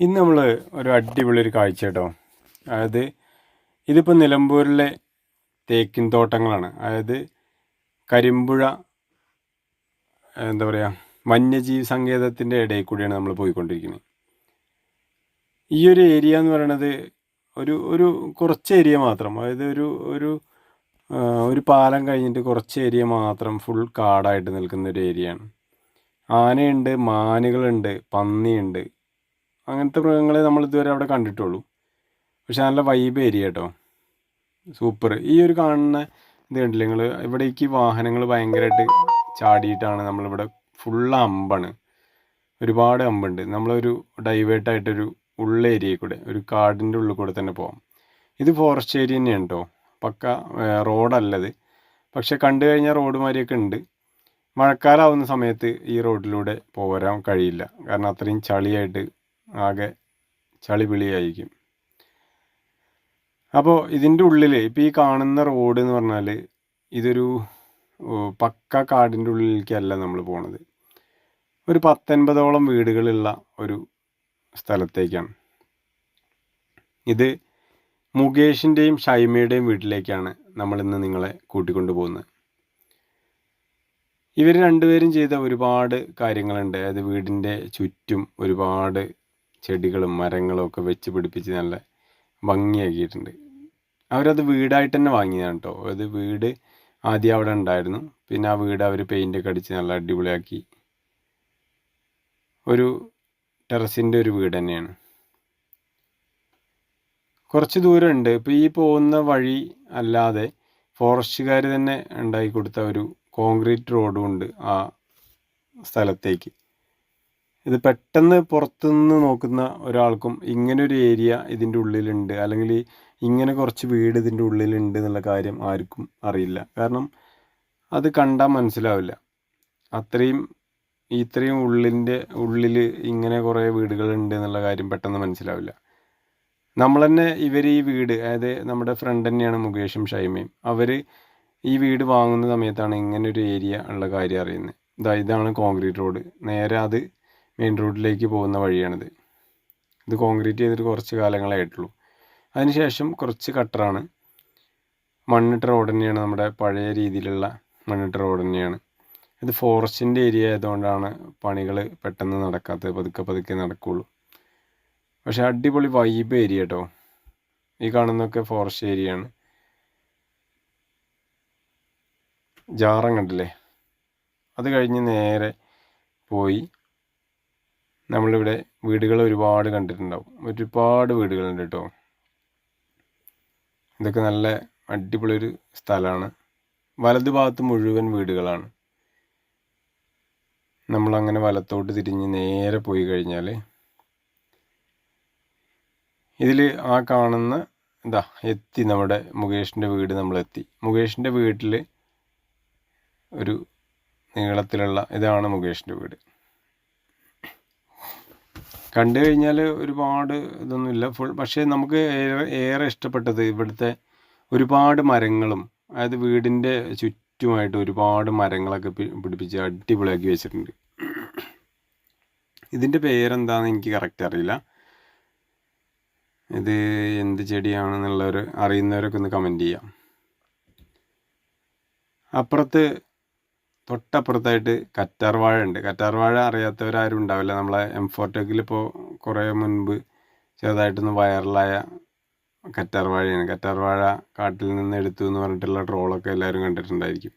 ഇന്ന് നമ്മൾ ഒരു അടിപൊളി ഒരു കാഴ്ച കേട്ടോ. അതായത് ഇതിപ്പോൾ നിലമ്പൂരിലെ തേക്കിൻ തോട്ടങ്ങളാണ്. അതായത് കരിമ്പുഴ എന്താ പറയുക വന്യജീവി സങ്കേതത്തിന്റെ ഇടയിൽ കൂടിയാണ് നമ്മൾ പോയിക്കൊണ്ടിരിക്കുന്നത്. ഈ ഒരു ഏരിയ എന്ന് പറയുന്നത് ഒരു ഒരു കുറച്ച് ഏരിയ മാത്രം. അതായത് ഒരു ഒരു ഒരു പാലം കഴിഞ്ഞിട്ട് കുറച്ച് ഏരിയ മാത്രം ഫുൾ കാടായിട്ട് നിൽക്കുന്ന ഒരു ഏരിയയാണ്. ആനയുണ്ട് മാനുകളുണ്ട് പന്നിയുണ്ട്. അങ്ങനത്തെ മൃഗങ്ങളെ നമ്മൾ ഇതുവരെ അവിടെ കണ്ടിട്ടുള്ളൂ. പക്ഷെ നല്ല വൈബ് ഏരിയ കേട്ടോ സൂപ്പർ ഈ ഒരു കാണുന്ന ഇത് കണ്ടില്ല നിങ്ങൾ ഇവിടേക്ക് വാഹനങ്ങൾ ഭയങ്കരമായിട്ട് ചാടിയിട്ടാണ് നമ്മളിവിടെ ഫുള്ള് അമ്പാണ്. ഒരുപാട് അമ്പുണ്ട്. നമ്മളൊരു ഡൈവേർട്ടായിട്ടൊരു ഉള്ള ഏരിയയിൽ കൂടെ ഒരു കാടിന്റെ ഉള്ളിൽ കൂടെ തന്നെ പോകാം ഇത് ഫോറസ്റ്റ് ഏരിയ തന്നെയാണ് കേട്ടോ പക്ക റോഡല്ലത്. പക്ഷെ കണ്ടു കഴിഞ്ഞാൽ റോഡ് മാതിരിയൊക്കെ ഉണ്ട്. മഴക്കാലാവുന്ന സമയത്ത് ഈ റോഡിലൂടെ പോരാൻ കഴിയില്ല. കാരണം അത്രയും ചളിയായിട്ട് ആകെ ചളി പിളിയായിരിക്കും അപ്പോൾ ഇതിന്റെ ഉള്ളിൽ ഇപ്പോൾ ഈ കാണുന്ന റോഡ് എന്ന് പറഞ്ഞാൽ ഇതൊരു പക്ക കാടിന്റെ ഉള്ളിലേക്കല്ല നമ്മൾ പോണത്. ഒരു പത്തൊൻപതോളം വീടുകളുള്ള ഒരു സ്ഥലത്തേക്കാണ്. ഇത് മുകേഷിന്റെയും ഷൈമയുടെയും വീട്ടിലേക്കാണ് നമ്മളിന്ന് നിങ്ങളെ കൂട്ടിക്കൊണ്ടു പോകുന്നത്. ഇവർ രണ്ടുപേരും ചെയ്ത ഒരുപാട് കാര്യങ്ങളുണ്ട്. അതായത് വീടിന്റെ ചുറ്റും ഒരുപാട് ചെടികളും മരങ്ങളും ഒക്കെ വെച്ച് പിടിപ്പിച്ച് നല്ല ഭംഗിയാക്കിയിട്ടുണ്ട്. അവരത് വീടായിട്ട് തന്നെ വാങ്ങിയതാണ് കേട്ടോ. അത് വീട് ആദ്യം അവിടെ ഉണ്ടായിരുന്നു. പിന്നെ ആ വീട് അവർ പെയിന്റൊക്കെ അടിച്ച് നല്ല അടിപൊളിയാക്കി. ഒരു ടെറസിന്റെ ഒരു വീട് തന്നെയാണ്. കുറച്ച് ദൂരമുണ്ട്. ഇപ്പോൾ ഈ പോകുന്ന വഴി അല്ലാതെ ഫോറസ്റ്റുകാർ തന്നെ ഉണ്ടാക്കി കൊടുത്ത ഒരു കോൺക്രീറ്റ് റോഡും ഉണ്ട് ആ സ്ഥലത്തേക്ക്. ഇത് പെട്ടെന്ന് പുറത്തുനിന്ന് നോക്കുന്ന ഒരാൾക്കും ഇങ്ങനെ ഒരു ഏരിയ ഇതിന്റെ ഉള്ളിലുണ്ട്. അല്ലെങ്കിൽ ഇങ്ങനെ കുറച്ച് വീട് ഇതിന്റെ ഉള്ളിലുണ്ട് എന്നുള്ള കാര്യം ആർക്കും അറിയില്ല. കാരണം അത് കണ്ടാൽ മനസ്സിലാവില്ല. അത്രയും ഇത്രയും ഉള്ളിന്റെ ഉള്ളിൽ ഇങ്ങനെ കുറേ വീടുകളുണ്ട് എന്നുള്ള കാര്യം പെട്ടെന്ന് മനസ്സിലാവില്ല. നമ്മൾ തന്നെ ഇവർ ഈ വീട് അതായത് നമ്മുടെ ഫ്രണ്ട് തന്നെയാണ് മുകേഷും ഷൈമയും. അവർ ഈ വീട് വാങ്ങുന്ന സമയത്താണ് ഇങ്ങനെ ഒരു ഏരിയ ഉള്ള കാര്യം അറിയുന്നത്. ഇതാ ഇതാണ് കോൺക്രീറ്റ് റോഡ് നേരെ അത് മെയിൻ റോഡിലേക്ക് പോകുന്ന വഴിയാണിത്. ഇത് കോൺക്രീറ്റ് ചെയ്തിട്ട് കുറച്ച് കാലങ്ങളായിട്ടുള്ളൂ അതിനുശേഷം കുറച്ച് കട്ടറാണ്. മണ്ണിട്ട റോഡ് തന്നെയാണ് നമ്മുടെ പഴയ രീതിയിലുള്ള മണ്ണിട്ട റോഡ് തന്നെയാണ്. ഇത് ഫോറസ്റ്റിന്റെ ഏരിയ ആയതുകൊണ്ടാണ് പണികൾ പെട്ടെന്ന് നടക്കാത്തത്. പതുക്കെ പതുക്കെ നടക്കുകയുള്ളൂ പക്ഷേ അടിപൊളി വൈബ് ഏരിയ കേട്ടോ ഈ കാണുന്നൊക്കെ ഫോറസ്റ്റ് ഏരിയ ആണ്. ജാറം കണ്ടില്ലേ? അത് കഴിഞ്ഞ് നേരെ പോയി നമ്മളിവിടെ വീടുകൾ ഒരുപാട് കണ്ടിട്ടുണ്ടാവും. ഒരുപാട് വീടുകളുണ്ട് കേട്ടോ. ഇതൊക്കെ നല്ല അടിപൊളി ഒരു സ്ഥലമാണ്. വലതു ഭാഗത്ത് മുഴുവൻ വീടുകളാണ്. നമ്മളങ്ങനെ വലത്തോട്ട് തിരിഞ്ഞ് നേരെ പോയി കഴിഞ്ഞാൽ ഇതിൽ ആ കാണുന്ന ഇതാ എത്തി നമ്മുടെ മുകേഷിന്റെ വീട് നമ്മളെത്തി. മുകേഷിന്റെ വീട്ടിൽ ഒരു നീളത്തിലുള്ള ഇതാണ് മുകേഷിന്റെ വീട്. കണ്ടു കഴിഞ്ഞാൽ ഒരുപാട് ഇതൊന്നുമില്ല. ഫുൾ പക്ഷേ നമുക്ക് ഏറെ ഇഷ്ടപ്പെട്ടത് ഇവിടുത്തെ ഒരുപാട് മരങ്ങളും അതായത് വീടിന്റെ ചുറ്റുമായിട്ട് ഒരുപാട് മരങ്ങളൊക്കെ പിടിപ്പിച്ച് അടിപൊളിയാക്കി വെച്ചിട്ടുണ്ട്. ഇതിന്റെ പേരെന്താണെന്ന് എനിക്ക് കറക്റ്റ് അറിയില്ല. ഇത് എന്ത് ചെടിയാണെന്നുള്ളവർ അറിയുന്നവരൊക്കെ ഒന്ന് കമന്റ് ചെയ്യാം. അപ്പുറത്ത് തൊട്ടപ്പുറത്തായിട്ട് കറ്റാർവാഴ ഉണ്ട് കറ്റാർവാഴ അറിയാത്തവരാരും ഉണ്ടാവില്ല. നമ്മളെ എം ഫോർടെക്കിൽ ഇപ്പോൾ കുറേ മുൻപ് ചെറുതായിട്ടൊന്ന് വൈറലായ കറ്റാർവാഴയാണ് കറ്റാർവാഴ കാട്ടിൽ നിന്ന് എടുത്തു എന്ന് പറഞ്ഞിട്ടുള്ള ട്രോളൊക്കെ എല്ലാവരും കണ്ടിട്ടുണ്ടായിരിക്കും.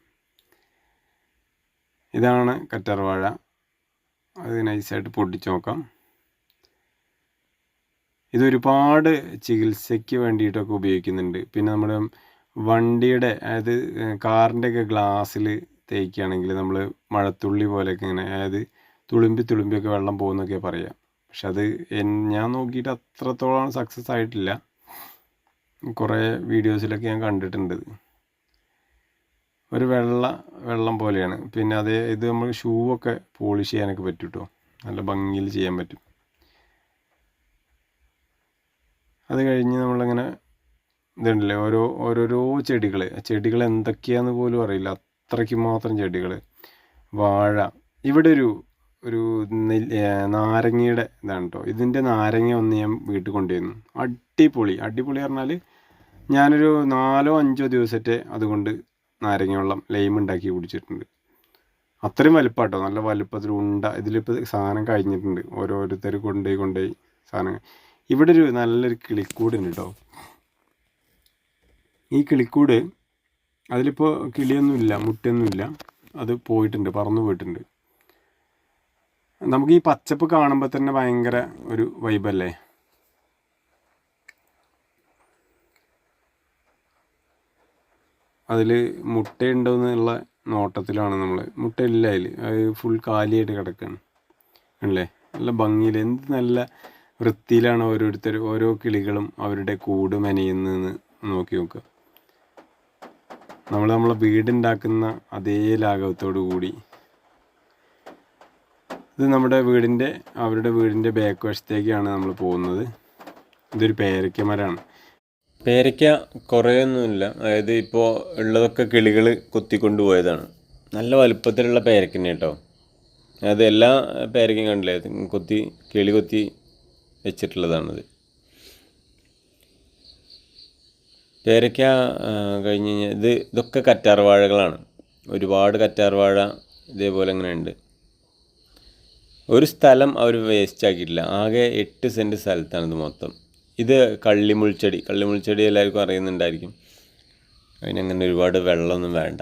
ഇതാണ് കറ്റാർവാഴ അത് നൈസായിട്ട് പൊട്ടിച്ച് നോക്കാം. ഇതൊരുപാട് ചികിത്സയ്ക്ക് വേണ്ടിയിട്ടൊക്കെ ഉപയോഗിക്കുന്നുണ്ട്. പിന്നെ നമ്മുടെ വണ്ടിയുടെ അതായത് കാറിന്റെയൊക്കെ ഗ്ലാസ്സിൽ തേക്കുകയാണെങ്കിൽ നമ്മൾ മഴത്തുള്ളി പോലെയൊക്കെ ഇങ്ങനെ അതായത് തുളുമ്പി തുളുമ്പിയൊക്കെ വെള്ളം പോകുന്നൊക്കെ പറയാം. പക്ഷെ അത് ഞാൻ നോക്കിയിട്ട് അത്രത്തോളം സക്സസ് ആയിട്ടില്ല. കുറേ വീഡിയോസിലൊക്കെ ഞാൻ കണ്ടിട്ടുണ്ട്. ഒരു വെള്ള വെള്ളം പോലെയാണ്. പിന്നെ അതേ ഇത് നമ്മൾ ഷൂ ഒക്കെ പോളിഷ് ചെയ്യാനൊക്കെ പറ്റും കേട്ടോ നല്ല ഭംഗിയിൽ ചെയ്യാൻ പറ്റും. അത് കഴിഞ്ഞ് നമ്മളിങ്ങനെ ഇതുണ്ടല്ലേ ഓരോ ഓരോരോ ചെടികൾ ചെടികൾ എന്തൊക്കെയാന്ന് പോലും അറിയില്ല. അത്രയ്ക്ക് മാത്രം ചെടികൾ വാഴ. ഇവിടെ ഒരു ഒരു നാരങ്ങയുടെ ഇതാണ് കേട്ടോ ഇതിന്റെ നാരങ്ങ ഒന്ന് ഞാൻ വീട്ടിൽ കൊണ്ടുവന്നു അടിപൊളി. അടിപൊളി പറഞ്ഞാൽ ഞാനൊരു നാലോ അഞ്ചോ ദിവസത്തെ അതുകൊണ്ട് നാരങ്ങ വെള്ളം ലൈം ഉണ്ടാക്കി കുടിച്ചിട്ടുണ്ട്. അത്രയും വലുപ്പാട്ടോ. നല്ല വലുപ്പത്തിൽ ഉണ്ട. ഇതിലിപ്പോൾ സാധനം കഴിഞ്ഞിട്ടുണ്ട്. ഓരോരുത്തർ കൊണ്ടുപോയി കൊണ്ടുപോയി സാധനം. ഇവിടെ ഒരു നല്ലൊരു കിളിക്കൂടുണ്ട് കേട്ടോ ഈ കിളിക്കൂട് അതിലിപ്പോൾ കിളിയൊന്നുമില്ല മുട്ടയൊന്നുമില്ല. അത് പോയിട്ടുണ്ട് പറന്നു പോയിട്ടുണ്ട്. നമുക്ക് ഈ പച്ചപ്പ് കാണുമ്പോൾ തന്നെ ഭയങ്കര ഒരു വൈബല്ലേ അതിൽ മുട്ടയുണ്ടോ എന്നുള്ള നോട്ടത്തിലാണ് നമ്മൾ മുട്ടയില്ല അതിൽ അത് ഫുൾ കാലിയായിട്ട് കിടക്കുകയാണ് അല്ലേ? നല്ല ഭംഗിയിൽ എന്ത് നല്ല വൃത്തിയിലാണ് ഓരോരുത്തർ ഓരോ കിളികളും അവരുടെ കൂട് മെനയുന്നതെന്ന് നോക്കി നോക്കുക. നമ്മൾ നമ്മളെ വീടുണ്ടാക്കുന്ന അതേ ലാഘവത്തോടു കൂടി ഇത് നമ്മുടെ വീടിന്റെ അവരുടെ വീടിന്റെ ബാക്ക് വശത്തേക്കാണ് നമ്മൾ പോകുന്നത്. ഇതൊരു പേരയ്ക്ക മരമാണ്. പേരയ്ക്ക കുറേയൊന്നുമില്ല. അതായത് ഇപ്പോൾ ഉള്ളതൊക്കെ കിളികൾ കൊത്തിക്കൊണ്ട് പോയതാണ് നല്ല വലുപ്പത്തിലുള്ള പേരയ്ക്ക കേട്ടോ. അത് എല്ലാ പേരക്കും കണ്ടില്ലേ? കൊത്തി കിളി കൊത്തി വെച്ചിട്ടുള്ളതാണത്. പേരയ്ക്ക കഴിഞ്ഞ് കഴിഞ്ഞാൽ ഇത് ഇതൊക്കെ കറ്റാർ വാഴകളാണ് ഒരുപാട് കറ്റാർ വാഴ ഇതേപോലെ ഇങ്ങനെ ഉണ്ട്. ഒരു സ്ഥലം അവർ വേസ്റ്റ് ആക്കിയിട്ടില്ല. ആകെ എട്ട് സെന്റ് സ്ഥലത്താണ് ഇത് മൊത്തം. ഇത് കള്ളിമുൾച്ചെടി കള്ളിമുൾച്ചെടി എല്ലാവർക്കും അറിയുന്നുണ്ടായിരിക്കും. അതിനങ്ങനെ ഒരുപാട് വെള്ളമൊന്നും വേണ്ട.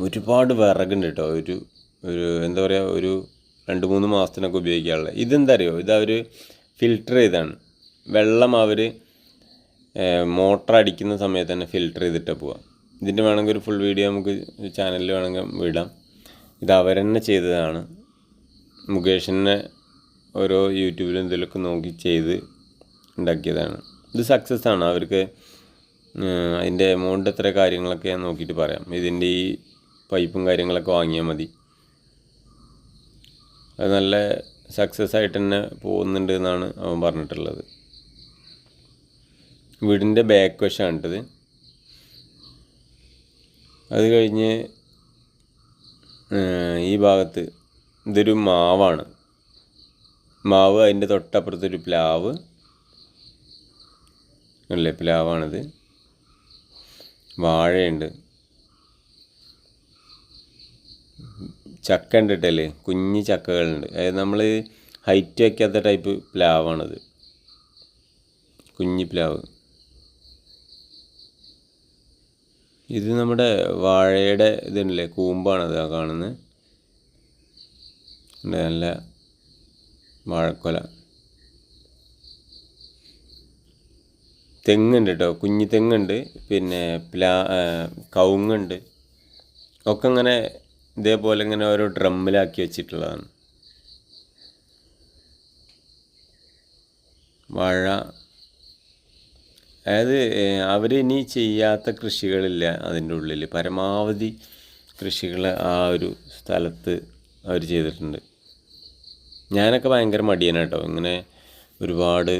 ഒരുപാട് വിറകുണ്ട് കേട്ടോ ഒരു ഒരു എന്താ പറയുക ഒരു രണ്ട് മൂന്ന് മാസത്തിനൊക്കെ ഉപയോഗിക്കാനുള്ള ഇതെന്താ അറിയോ? ഇത് അവർ ഫിൽട്ടർ ചെയ്താണ്. വെള്ളം അവർ മോട്ടർ അടിക്കുന്ന സമയത്ത് തന്നെ ഫിൽറ്റർ ചെയ്തിട്ട് പോവാം. ഇതിന്റെ വേണമെങ്കിൽ ഒരു ഫുൾ വീഡിയോ നമുക്ക് ചാനലിൽ വേണമെങ്കിൽ വിടാം. ഇത് അവരെന്നെ ചെയ്തതാണ്. മുകേഷിനെ ഓരോ യൂട്യൂബിലും ഇതിലൊക്കെ നോക്കി ചെയ്ത് ഉണ്ടാക്കിയതാണ്. ഇത് സക്സസ് ആണ്. അവർക്ക് അതിന്റെ എമൗണ്ട് എത്ര കാര്യങ്ങളൊക്കെ ഞാൻ നോക്കിയിട്ട് പറയാം. ഇതിന്റെ ഈ പൈപ്പും കാര്യങ്ങളൊക്കെ വാങ്ങിയാൽ മതി. അത് നല്ല സക്സസ് ആയിട്ട് തന്നെ പോകുന്നുണ്ട് എന്നാണ് അവൻ പറഞ്ഞിട്ടുള്ളത്. വീടിന്റെ ബാക്ക് വശമാണിട്ടത് അത് കഴിഞ്ഞ് ഈ ഭാഗത്ത് ഇതൊരു മാവാണ്. മാവ് അതിന്റെ തൊട്ടപ്പുറത്തൊരു പ്ലാവ്. അല്ലേ പ്ലാവാണിത്. വാഴയുണ്ട്. ചക്ക ഉണ്ട് കേട്ടല്ലേ? കുഞ്ഞ് ചക്കകളുണ്ട്. അതായത് നമ്മൾ ഹൈറ്റ് വയ്ക്കാത്ത ടൈപ്പ് പ്ലാവാണിത്. കുഞ്ഞി പ്ലാവ്. ഇത് നമ്മുടെ വാഴയുടെ ഇതുണ്ടല്ലേ കൂമ്പാണ് ആ കാണുന്നത് നല്ല വാഴക്കൊല. തെങ്ങുണ്ട് കേട്ടോ കുഞ്ഞി തെങ്ങുണ്ട് പിന്നെ പ്ലാ കവുങ്ങുണ്ട്. ഒക്കെ ഇങ്ങനെ ഇതേപോലെ ഇങ്ങനെ ഓരോ ഡ്രമ്മിലാക്കി വെച്ചിട്ടുള്ളതാണ്. വാഴ അതായത് അവർ ഇനി ചെയ്യാത്ത കൃഷികളില്ല അതിന്റെ ഉള്ളിൽ പരമാവധി കൃഷികൾ ആ ഒരു സ്ഥലത്ത് അവർ ചെയ്തിട്ടുണ്ട്. ഞാനൊക്കെ ഭയങ്കര മടിയാണ് കേട്ടോ. ഇങ്ങനെ ഒരുപാട്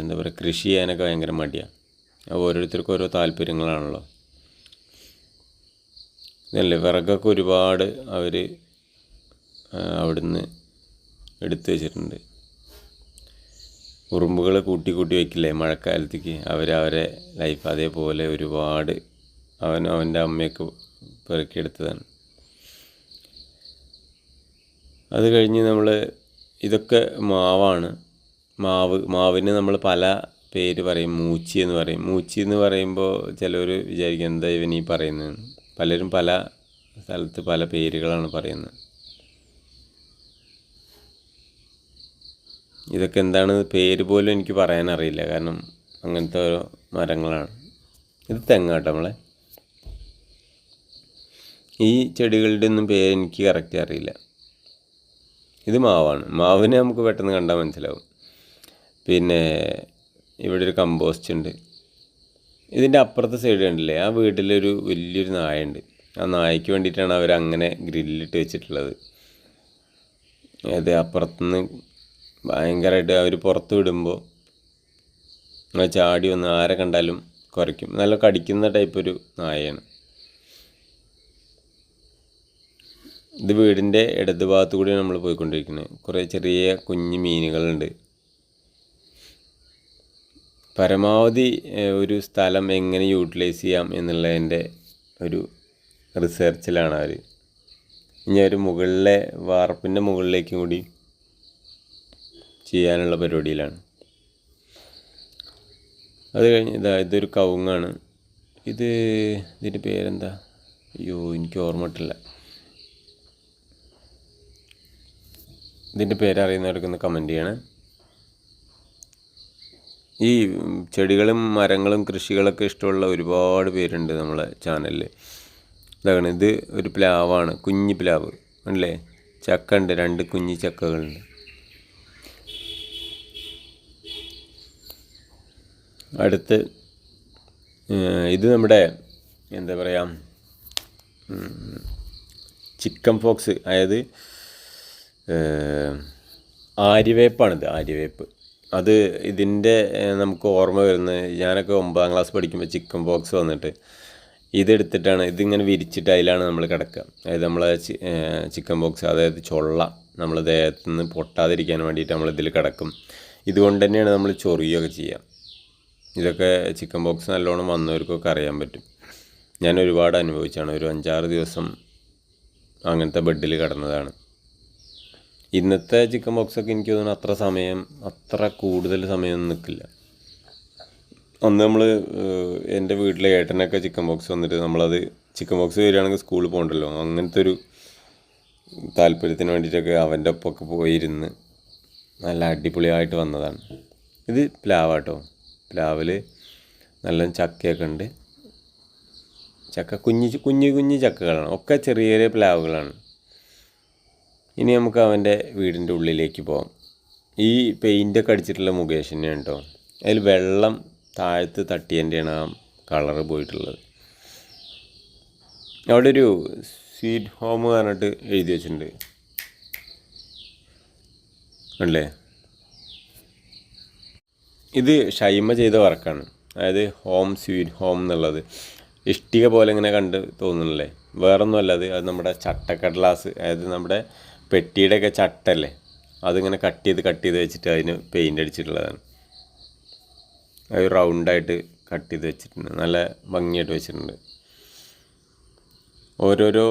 എന്താ പറയുക കൃഷി ചെയ്യാനൊക്കെ ഭയങ്കര മടിയാണ് ഓരോരുത്തർക്കും ഓരോ താല്പര്യങ്ങളാണല്ലോ. ഇതല്ലേ വിറകൊക്കെ ഒരുപാട് അവർ അവിടുന്ന് എടുത്തു വെച്ചിട്ടുണ്ട്. ഉറുമ്പുകൾ കൂട്ടി കൂട്ടി വെക്കില്ലേ മഴക്കാലത്തേക്ക്. അവരവരെ ലൈഫ് അതേപോലെ ഒരുപാട് അവൻ അവന്റെ അമ്മയൊക്കെ പെറുക്കിയെടുത്തതാണ്. അത് കഴിഞ്ഞ് നമ്മൾ ഇതൊക്കെ മാവാണ്. മാവ് മാവിന് നമ്മൾ പല പേര് പറയും. മൂച്ചി എന്ന് പറയും. മൂച്ചി എന്ന് പറയുമ്പോൾ ചിലർ വിചാരിക്കും എന്താ ഇവനീ പറയുന്നത് പലരും പല സ്ഥലത്ത് പല പേരുകളാണ് പറയുന്നത്. ഇതൊക്കെ എന്താണ് പേര് പോലും എനിക്ക് പറയാനറിയില്ല. കാരണം അങ്ങനത്തെ ഓരോ മരങ്ങളാണ്. ഇത് തെങ്ങാട്ടോ നമ്മളെ ഈ ചെടികളുടെ ഒന്നും പേര് എനിക്ക് കറക്റ്റ് അറിയില്ല. ഇത് മാവാണ്. മാവിനെ നമുക്ക് പെട്ടെന്ന് കണ്ടാൽ മനസ്സിലാവും. പിന്നെ ഇവിടെ ഒരു കമ്പോസ്റ്റ് ഉണ്ട്. ഇതിന്റെ അപ്പുറത്തെ സൈഡ് കണ്ടില്ലേ? ആ വീട്ടിലൊരു വലിയൊരു നായുണ്ട് ആ നായയ്ക്ക് വേണ്ടിയിട്ടാണ് അവർ അങ്ങനെ ഗ്രില്ലിട്ട് വെച്ചിട്ടുള്ളത്. അത് അപ്പുറത്തുനിന്ന് ഭയങ്കരമായിട്ട് അവർ പുറത്ത് വിടുമ്പോൾ ചാടി വന്ന് ആരെ കണ്ടാലും കുറയ്ക്കും. നല്ല കടിക്കുന്ന ടൈപ്പ് ഒരു നായയാണ്. ഇത് വീടിന്റെ ഇടത് ഭാഗത്തു കൂടി നമ്മൾ പോയിക്കൊണ്ടിരിക്കുന്നത് കുറേ ചെറിയ കുഞ്ഞു മീനുകളുണ്ട്. പരമാവധി ഒരു സ്ഥലം എങ്ങനെ യൂട്ടിലൈസ് ചെയ്യാം എന്നുള്ളതിന്റെ ഒരു റിസർച്ചിലാണ് അവർ ഇനി അവർ മുകളിലെ വാർപ്പിന്റെ മുകളിലേക്കും കൂടി ചെയ്യാനുള്ള പരിപാടിയിലാണ്. അത് കഴിഞ്ഞ് ഇതാ ഇതൊരു കവുങ്ങാണ്. ഇത് ഇതിന്റെ പേരെന്താ? അയ്യോ എനിക്ക് ഓർമ്മ കിട്ടില്ല ഇതിന്റെ പേരറിയുന്നവർക്കൊന്ന് കമന്റ് ചെയ്യണേ. ഈ ചെടികളും മരങ്ങളും കൃഷികളൊക്കെ ഇഷ്ടമുള്ള ഒരുപാട് പേരുണ്ട് നമ്മളെ ചാനലിൽ ഇതാണ് ഇത് ഒരു പ്ലാവാണ് കുഞ്ഞി പ്ലാവ്. അല്ലേ? ചക്ക ഉണ്ട് രണ്ട് കുഞ്ഞി ചക്കകളുണ്ട്. അടുത്ത് ഇത് നമ്മുടെ എന്താ പറയുക ചിക്കൻ ഫോക്സ് അതായത് ആര്യവേപ്പാണിത് ആര്യവേപ്പ്. അത് ഇതിന്റെ നമുക്ക് ഓർമ്മ വരുന്നത് ഞാനൊക്കെ ഒമ്പതാം ക്ലാസ് പഠിക്കുമ്പോൾ ചിക്കൻ ബോക്സ് വന്നിട്ട് ഇതെടുത്തിട്ടാണ് ഇതിങ്ങനെ വിരിച്ചിട്ട് അതിലാണ് നമ്മൾ കിടക്കുക. അതായത് നമ്മൾ ചിക്കൻ ബോക്സ് അതായത് ചൊള്ള നമ്മൾ ദേഹത്ത് നിന്ന് പൊട്ടാതിരിക്കാൻ വേണ്ടിയിട്ട് നമ്മൾ ഇതിൽ കിടക്കും. ഇതുകൊണ്ട് തന്നെയാണ് നമ്മൾ ചൊറിയൊക്കെ ചെയ്യുക. ഇതൊക്കെ ചിക്കൻ ബോക്സ് നല്ലോണം വന്നവർക്കൊക്കെ അറിയാൻ പറ്റും. ഞാൻ ഒരുപാട് അനുഭവിച്ചാണ്. ഒരു അഞ്ചാറ് ദിവസം അങ്ങനത്തെ ബെഡിൽ കിടന്നതാണ്. ഇന്നത്തെ ചിക്കൻ ബോക്സൊക്കെ എനിക്ക് തോന്നുന്നു അത്ര സമയം അത്ര കൂടുതൽ സമയം നിൽക്കില്ല. അന്ന് നമ്മൾ എന്റെ വീട്ടിലെ ഏട്ടനൊക്കെ ചിക്കൻ ബോക്സ് വന്നിട്ട് നമ്മളത് ചിക്കൻ ബോക്സ് വരികയാണെങ്കിൽ സ്കൂളിൽ പോകണ്ടല്ലോ. അങ്ങനത്തെ ഒരു താല്പര്യത്തിന് വേണ്ടിയിട്ടൊക്കെ അവന്റെ ഒപ്പമൊക്കെ പോയിരുന്ന് നല്ല അടിപൊളിയായിട്ട് വന്നതാണ്. ഇത് പ്ലാവാട്ടോ? പ്ലാവിൽ നല്ല ചക്കയൊക്കെ ഉണ്ട്. ചക്ക കുഞ്ഞു കുഞ്ഞു കുഞ്ഞു ചക്കകളാണ്. ഒക്കെ ചെറിയ ചെറിയ പ്ലാവുകളാണ്. ഇനി നമുക്ക് അവന്റെ വീടിന്റെ ഉള്ളിലേക്ക് പോകാം ഈ പെയിന്റൊക്കെ അടിച്ചിട്ടുള്ള മുകേഷ് തന്നെയാണ് കേട്ടോ. അതിൽ വെള്ളം താഴത്ത് തട്ടിയതിന്റെയാണ് ആ കളറ് പോയിട്ടുള്ളത്. അവിടെ ഒരു സ്വീറ്റ് ഹോം പറഞ്ഞിട്ട് എഴുതി വെച്ചിട്ടുണ്ട്. അല്ലേ ഇത് ഷൈമ ചെയ്ത വർക്കാണ്. അതായത് ഹോം സ്വീറ്റ് ഹോം എന്നുള്ളത്. ഇഷ്ടിക പോലെ ഇങ്ങനെ കണ്ട് തോന്നുന്നില്ലേ? വേറൊന്നുമല്ല അത് അത് നമ്മുടെ ചട്ടക്കടലാസ് അതായത് നമ്മുടെ പെട്ടിയുടെയൊക്കെ ചട്ടല്ലേ? അതിങ്ങനെ കട്ട് ചെയ്ത് കട്ട് ചെയ്ത് വെച്ചിട്ട് അതിന് പെയിന്റ് അടിച്ചിട്ടുള്ളതാണ്. അത് റൗണ്ടായിട്ട് കട്ട് ചെയ്ത് വെച്ചിട്ടുണ്ട്. നല്ല ഭംഗിയായിട്ട് വെച്ചിട്ടുണ്ട്. ഓരോരോ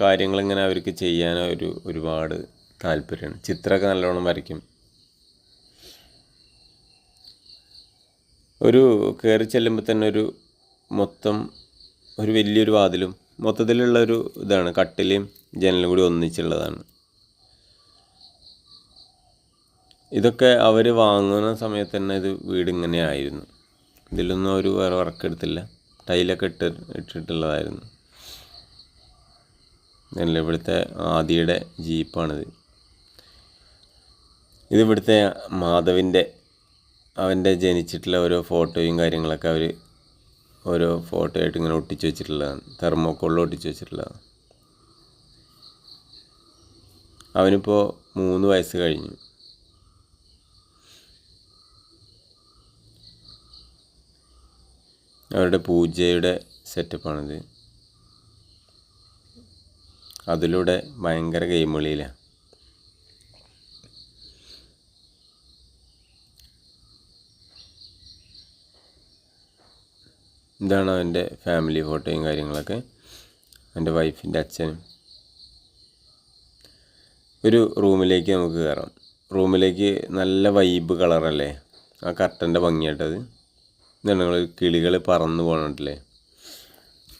കാര്യങ്ങളിങ്ങനെ അവർക്ക് ചെയ്യാൻ ഒരു ഒരുപാട് താല്പര്യമാണ്. ചിത്രമൊക്കെ നല്ലോണം വരയ്ക്കും. ഒരു കയറി ചെല്ലുമ്പോൾ തന്നെ ഒരു മൊത്തം ഒരു വലിയൊരു വാതിലും മൊത്തത്തിലുള്ള ഒരു ഇതാണ്. കട്ടിലും ജനലും കൂടി ഒന്നിച്ചുള്ളതാണ്. ഇതൊക്കെ അവർ വാങ്ങുന്ന സമയത്ത് തന്നെ ഇത് വീട് ഇങ്ങനെ ആയിരുന്നു ഇതിലൊന്നും അവർ വേറെ വർക്ക് എടുത്തില്ല. ടൈലൊക്കെ ഇട്ട് ഇട്ടിട്ടുള്ളതായിരുന്നു. നല്ല ഇവിടുത്തെ ആദിയുടെ ജീപ്പാണിത്. ഇത് ഇവിടുത്തെ മാധവിന്റെ അവന്റെ ജനിച്ചിട്ടുള്ള ഓരോ ഫോട്ടോയും കാര്യങ്ങളൊക്കെ അവർ ഓരോ ഫോട്ടോ ആയിട്ട് ഇങ്ങനെ ഒട്ടിച്ച് വെച്ചിട്ടുള്ളതാണ് തെർമോക്കോളിൽ ഒട്ടിച്ച് വെച്ചിട്ടുള്ളതാണ് അവനിപ്പോൾ മൂന്ന് വയസ്സ് കഴിഞ്ഞു. അവരുടെ പൂജയുടെ സെറ്റപ്പാണിത്. അതിലൂടെ ഭയങ്കര ഗെയിം കളിയിലാണ് ഇതാണ് അവന്റെ ഫാമിലി ഫോട്ടോയും കാര്യങ്ങളൊക്കെ? എന്റെ വൈഫിന്റെ അച്ഛനും. ഒരു റൂമിലേക്ക് നമുക്ക് കയറാം റൂമിലേക്ക് നല്ല വൈബ് കളറല്ലേ ആ കർട്ടന്റെ ഭംഗിയായിട്ടത് ഇതാണ് നിങ്ങൾ കിളികൾ പറന്ന് പോകണല്ലേ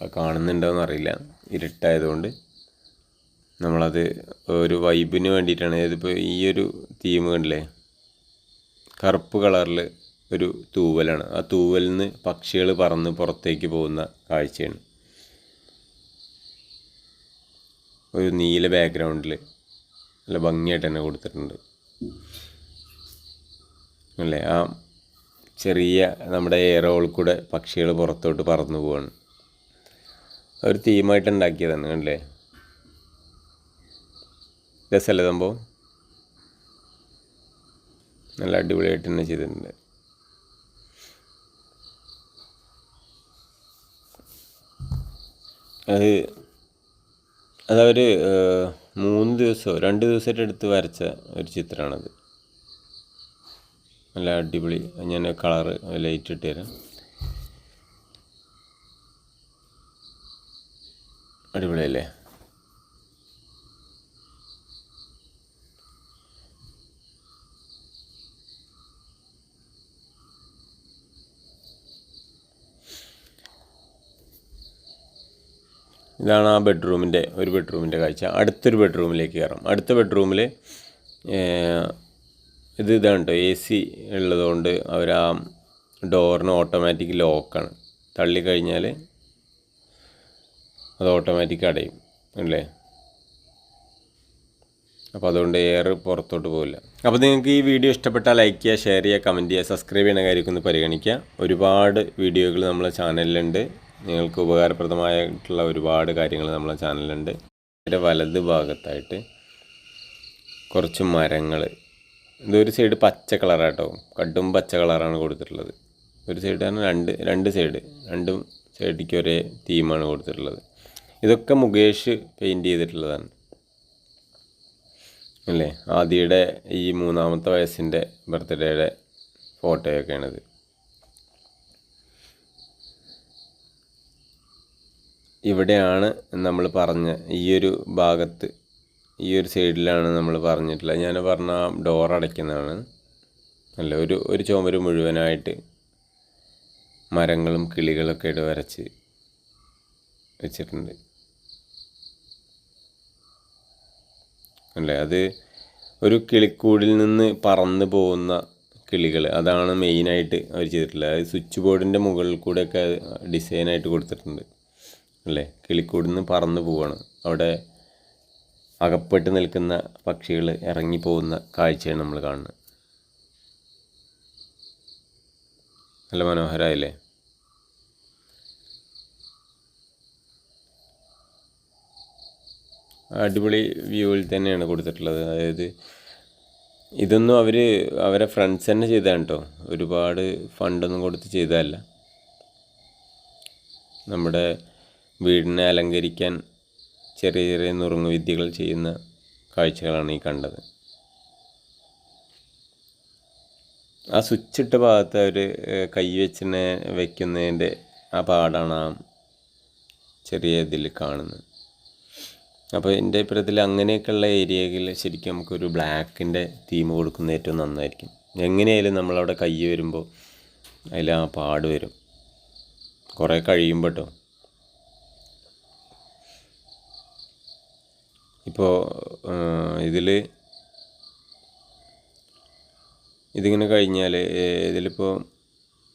അത് കാണുന്നുണ്ടോയെന്ന് അറിയില്ല. ഇരുട്ടായതുകൊണ്ട് നമ്മളത് ഒരു വൈബിന് വേണ്ടിയിട്ടാണ്. ഇതിപ്പോൾ ഈ ഒരു തീം കണ്ടില്ലേ? കറുപ്പ് കളറിൽ ഒരു തൂവലാണ്. ആ തൂവലിൽ നിന്ന് പക്ഷികൾ പറന്ന് പുറത്തേക്ക് പോകുന്ന കാഴ്ചയാണ്. ഒരു നീല ബാക്ക്ഗ്രൗണ്ടിൽ നല്ല ഭംഗിയായിട്ട് തന്നെ കൊടുത്തിട്ടുണ്ട്. അല്ലേ? ആ ചെറിയ നമ്മുടെ എയറോൾ കൂടെ പക്ഷികൾ പുറത്തോട്ട് പറന്നു പോവാണ്. ഒരു തീമായിട്ട് ഉണ്ടാക്കിയതാണ് അല്ലേ രസമല്ലേ സംഭവം? നല്ല അടിപൊളിയായിട്ട് തന്നെ ചെയ്തിട്ടുണ്ട്. അത് അതവർ മൂന്ന് ദിവസമോ രണ്ട് ദിവസമായിട്ട് എടുത്ത് വരച്ച ഒരു ചിത്രമാണത്. നല്ല അടിപൊളി ഞാൻ കളറ് ലൈറ്റ് ഇട്ട് തരാം. അടിപൊളിയല്ലേ? ഇതാണ് ആ ബെഡ്റൂമിന്റെ ഒരു ബെഡ്റൂമിന്റെ കാഴ്ച. അടുത്തൊരു ബെഡ്റൂമിലേക്ക് കയറാം. അടുത്ത ബെഡ്റൂമിൽ ഇത് ഇതാണ് എ സി ഉള്ളതുകൊണ്ട് അവർ ആ ഡോറിന് ഓട്ടോമാറ്റിക് ലോക്കാണ്. തള്ളിക്കഴിഞ്ഞാൽ അത് ഓട്ടോമാറ്റിക് അടയും അല്ലേ? അപ്പോൾ അതുകൊണ്ട് എയർ പുറത്തോട്ട് പോകില്ല അപ്പോൾ നിങ്ങൾക്ക് ഈ വീഡിയോ ഇഷ്ടപ്പെട്ടാൽ ലൈക്ക് ചെയ്യുക ഷെയർ ചെയ്യുക കമന്റ് ചെയ്യുക സബ്സ്ക്രൈബ് ചെയ്യുന്ന കാര്യമൊക്കെ ഒന്ന് പരിഗണിക്കുക. ഒരുപാട് വീഡിയോകൾ നമ്മളെ ചാനലിലുണ്ട്. നിങ്ങൾക്ക് ഉപകാരപ്രദമായിട്ടുള്ള ഒരുപാട് കാര്യങ്ങൾ നമ്മളെ ചാനലിലുണ്ട്. അതിന്റെ വലത് ഭാഗത്തായിട്ട് കുറച്ച് മരങ്ങൾ. ഇതൊരു സൈഡ് പച്ച കളറാട്ടോ. കടും പച്ച കളറാണ് കൊടുത്തിട്ടുള്ളത്. ഒരു സൈഡ് തന്നെ രണ്ട് രണ്ട് സൈഡ്. രണ്ടും സൈഡിലേക്ക് ഒരേ തീമാണ് കൊടുത്തിട്ടുള്ളത്. ഇതൊക്കെ മുകേഷ് പെയിന്റ് ചെയ്തിട്ടുള്ളതാണ്. അല്ലേ? ആദിയുടെ ഈ മൂന്നാമത്തെ വയസ്സിന്റെ ബർത്ത്ഡേയുടെ ഫോട്ടോയൊക്കെയാണിത്. ഇവിടെയാണ് നമ്മൾ പറഞ്ഞ ഈ ഒരു ഭാഗത്ത് ഈ ഒരു സൈഡിലാണ് നമ്മൾ പറഞ്ഞിട്ടുള്ളത്. ഞാൻ പറഞ്ഞ ഡോർ അടയ്ക്കുന്നതാണ്. അല്ല ഒരു ഒരു ചുമര് മുഴുവനായിട്ട് മരങ്ങളും കിളികളൊക്കെ ആയിട്ട് വരച്ച് വെച്ചിട്ടുണ്ട്. അല്ലേ അത് ഒരു കിളിക്കൂടിൽ നിന്ന് പറന്ന് പോകുന്ന കിളികൾ അതാണ് മെയിനായിട്ട് അവർ ചെയ്തിട്ടുള്ളത്. അത് സ്വിച്ച് ബോർഡിന്റെ മുകളിൽ കൂടെയൊക്കെ ഡിസൈനായിട്ട് കൊടുത്തിട്ടുണ്ട്. അല്ലേ? കിളിക്കൂടിൽ നിന്ന് പറന്ന് പോവാണ്. അവിടെ അകപ്പെട്ട് നിൽക്കുന്ന പക്ഷികൾ ഇറങ്ങിപ്പോകുന്ന കാഴ്ചയാണ് നമ്മൾ കാണുന്നത്. നല്ല മനോഹരമായില്ലേ അടിപൊളി വ്യൂവിൽ തന്നെയാണ് കൊടുത്തിട്ടുള്ളത്. അതായത് ഇതൊന്നും അവർ അവരെ ഫ്രണ്ട്സ് തന്നെ ചെയ്തതാണ് കേട്ടോ ഒരുപാട് ഫണ്ടൊന്നും കൊടുത്ത് ചെയ്തതല്ല. നമ്മുടെ വീടിനെ അലങ്കരിക്കാൻ ചെറിയ ചെറിയ നുറുങ്ങ് വിദ്യകൾ ചെയ്യുന്ന കാഴ്ചകളാണ് ഈ കണ്ടത്. ആ സ്വിച്ച് ഇട്ട ഭാഗത്ത് അവർ കൈ വെച്ചിനെ വെക്കുന്നതിന്റെ ആ പാടാണ് ആ ചെറിയ ഇതിൽ കാണുന്നത്. അപ്പോൾ എന്റെ അഭിപ്രായത്തിൽ അങ്ങനെയൊക്കെയുള്ള ഏരിയയിൽ ശരിക്കും നമുക്കൊരു ബ്ലാക്കിന്റെ തീം കൊടുക്കുന്നത് ഏറ്റവും നന്നായിരിക്കും. എങ്ങനെയായാലും നമ്മളവിടെ കൈ വരുമ്പോൾ അതിൽ ആ പാട് വരും. കുറേ കഴിയുമ്പോൾ കേട്ടോ. ഇപ്പോൾ ഇതിൽ ഇതിങ്ങനെ കഴിഞ്ഞാൽ ഇതിലിപ്പോൾ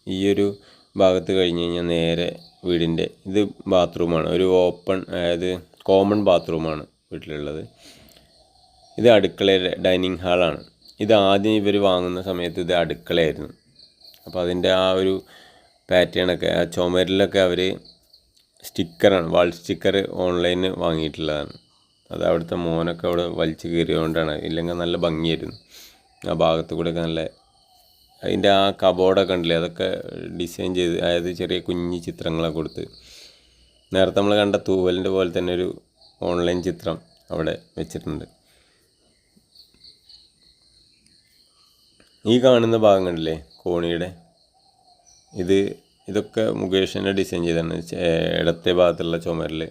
ഈ ഒരു ഭാഗത്ത് കഴിഞ്ഞ് കഴിഞ്ഞാൽ നേരെ വീടിന്റെ ഇത് ബാത്റൂമാണ്. ഒരു ഓപ്പൺ അതായത് കോമൺ ബാത്റൂമാണ് വീട്ടിലുള്ളത്. ഇത് അടുക്കളയുടെ ഡൈനിങ് ഹാളാണ്. ഇത് ആദ്യം ഇവർ വാങ്ങുന്ന സമയത്ത് ഇത് അടുക്കളയായിരുന്നു. അപ്പോൾ അതിന്റെ ആ ഒരു പാറ്റേണൊക്കെ ആ ചുമരിലൊക്കെ അവർ സ്റ്റിക്കറാണ് വാൾ സ്റ്റിക്കർ ഓൺലൈനിൽ വാങ്ങിയിട്ടുള്ളതാണ്. അത് അവിടുത്തെ മോനൊക്കെ അവിടെ വലിച്ചു കയറിയതുകൊണ്ടാണ് ഇല്ലെങ്കിൽ നല്ല ഭംഗിയായിരുന്നു. ആ ഭാഗത്ത് കൂടെയൊക്കെ നല്ല അതിന്റെ ആ കബോർഡൊക്കെ ഉണ്ടല്ലേ അതൊക്കെ ഡിസൈൻ ചെയ്ത് അതായത് ചെറിയ കുഞ്ഞി ചിത്രങ്ങളൊക്കെ കൊടുത്ത്. നേരത്തെ നമ്മൾ കണ്ട തൂവലിന്റെ പോലെ തന്നെ ഒരു ഓൺലൈൻ ചിത്രം അവിടെ വെച്ചിട്ടുണ്ട്. ഈ കാണുന്ന ഭാഗം കണ്ടില്ലേ കോണിയുടെ? ഇത് ഇതൊക്കെ മുകേഷിന്റെ ഡിസൈൻ ചെയ്താണ് ഇടത്തെ ഭാഗത്തുള്ള ചുമരിൽ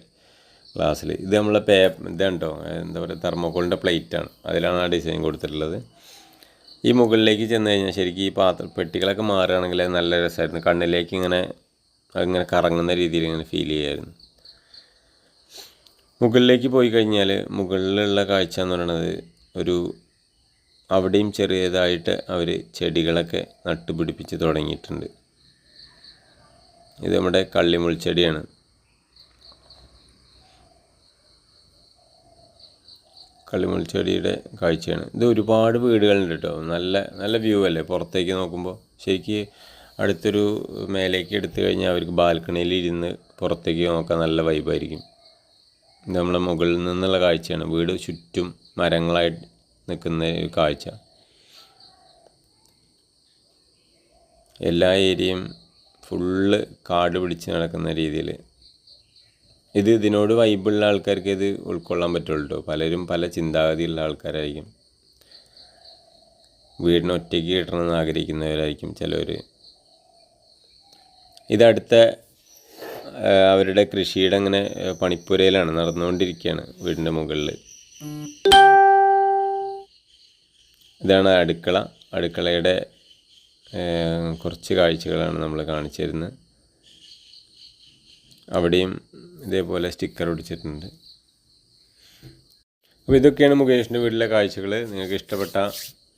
ഗ്ലാസ്സിൽ ഇത് നമ്മളെ പേ ഇതുണ്ടോ? എന്താ പറയുക തെർമോക്കോളിന്റെ പ്ലേറ്റാണ് അതിലാണ് ആ ഡിസൈൻ കൊടുത്തിട്ടുള്ളത്. ഈ മുകളിലേക്ക് ചെന്ന് കഴിഞ്ഞാൽ ശരിക്കും ഈ പാത്ര പെട്ടികളൊക്കെ മാറുകയാണെങ്കിൽ നല്ല രസമായിരുന്നു. കണ്ണിലേക്ക് ഇങ്ങനെ അങ്ങനെ കറങ്ങുന്ന രീതിയിൽ ഇങ്ങനെ ഫീൽ ചെയ്യായിരുന്നു. മുകളിലേക്ക് പോയി കഴിഞ്ഞാൽ മുകളിലുള്ള കാഴ്ച എന്ന് പറയുന്നത് ഒരു അവിടെയും ചെറിയതായിട്ട് അവർ ചെടികളൊക്കെ നട്ടുപിടിപ്പിച്ച് തുടങ്ങിയിട്ടുണ്ട്. ഇത് നമ്മുടെ കള്ളിമുൾച്ചെടിയാണ്. കള്ളിമുൾച്ചെടിയുടെ കാഴ്ചയാണ്. ഇത് ഒരുപാട് വീടുകളുണ്ട് കേട്ടോ. നല്ല നല്ല വ്യൂ അല്ലേ? പുറത്തേക്ക് നോക്കുമ്പോൾ ശരിക്ക് അടുത്തൊരു മേലേക്ക് എടുത്തു കഴിഞ്ഞാൽ അവർക്ക് ബാൽക്കണിയിൽ ഇരുന്ന് പുറത്തേക്ക് നോക്കാൻ നല്ല വൈബായിരിക്കും ഇത് നമ്മളെ മുകളിൽ നിന്നുള്ള കാഴ്ചയാണ്. വീട് ചുറ്റും മരങ്ങളായിട്ട് നിൽക്കുന്ന കാഴ്ച. എല്ലാ ഏരിയയും ഫുള്ള് കാട് പിടിച്ച് നടക്കുന്ന രീതിയിൽ ഇത് ഇതിനോട് വൈബുള്ള ആൾക്കാർക്ക് ഇത് ഉൾക്കൊള്ളാൻ പറ്റുള്ളൂ പലരും പല ചിന്താഗതിയുള്ള ആൾക്കാരായിരിക്കും. വീടിന് ഒറ്റയ്ക്ക് കിട്ടണമെന്ന് ആഗ്രഹിക്കുന്നവരായിരിക്കും ചിലവർ ഇതടുത്ത അവരുടെ കൃഷിയുടെ അങ്ങനെ പണിപ്പുരയിലാണ് നടന്നുകൊണ്ടിരിക്കുകയാണ് വീടിന്റെ മുകളിൽ ഇതാണ് അടുക്കള. അടുക്കളയുടെ കുറച്ച് കാഴ്ചകളാണ് നമ്മൾ കാണിച്ചു തരുന്നത്. അവിടെയും ഇതേപോലെ സ്റ്റിക്കർ ഒടിച്ചിട്ടുണ്ട് അപ്പോൾ ഇതൊക്കെയാണ് മുകേഷിന്റെ വീട്ടിലെ കാഴ്ചകൾ നിങ്ങൾക്ക് ഇഷ്ടപ്പെട്ട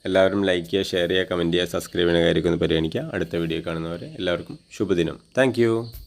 എല്ലാവരും ലൈക്ക് ചെയ്യുക ഷെയർ ചെയ്യുക കമന്റ് ചെയ്യുക സബ്സ്ക്രൈബ് ചെയ്യുന്ന കാര്യമൊക്കെ ഒന്ന് പരിഗണിക്കുക അടുത്ത വീഡിയോ കാണുന്നവരെ എല്ലാവർക്കും ശുഭദിനം. താങ്ക്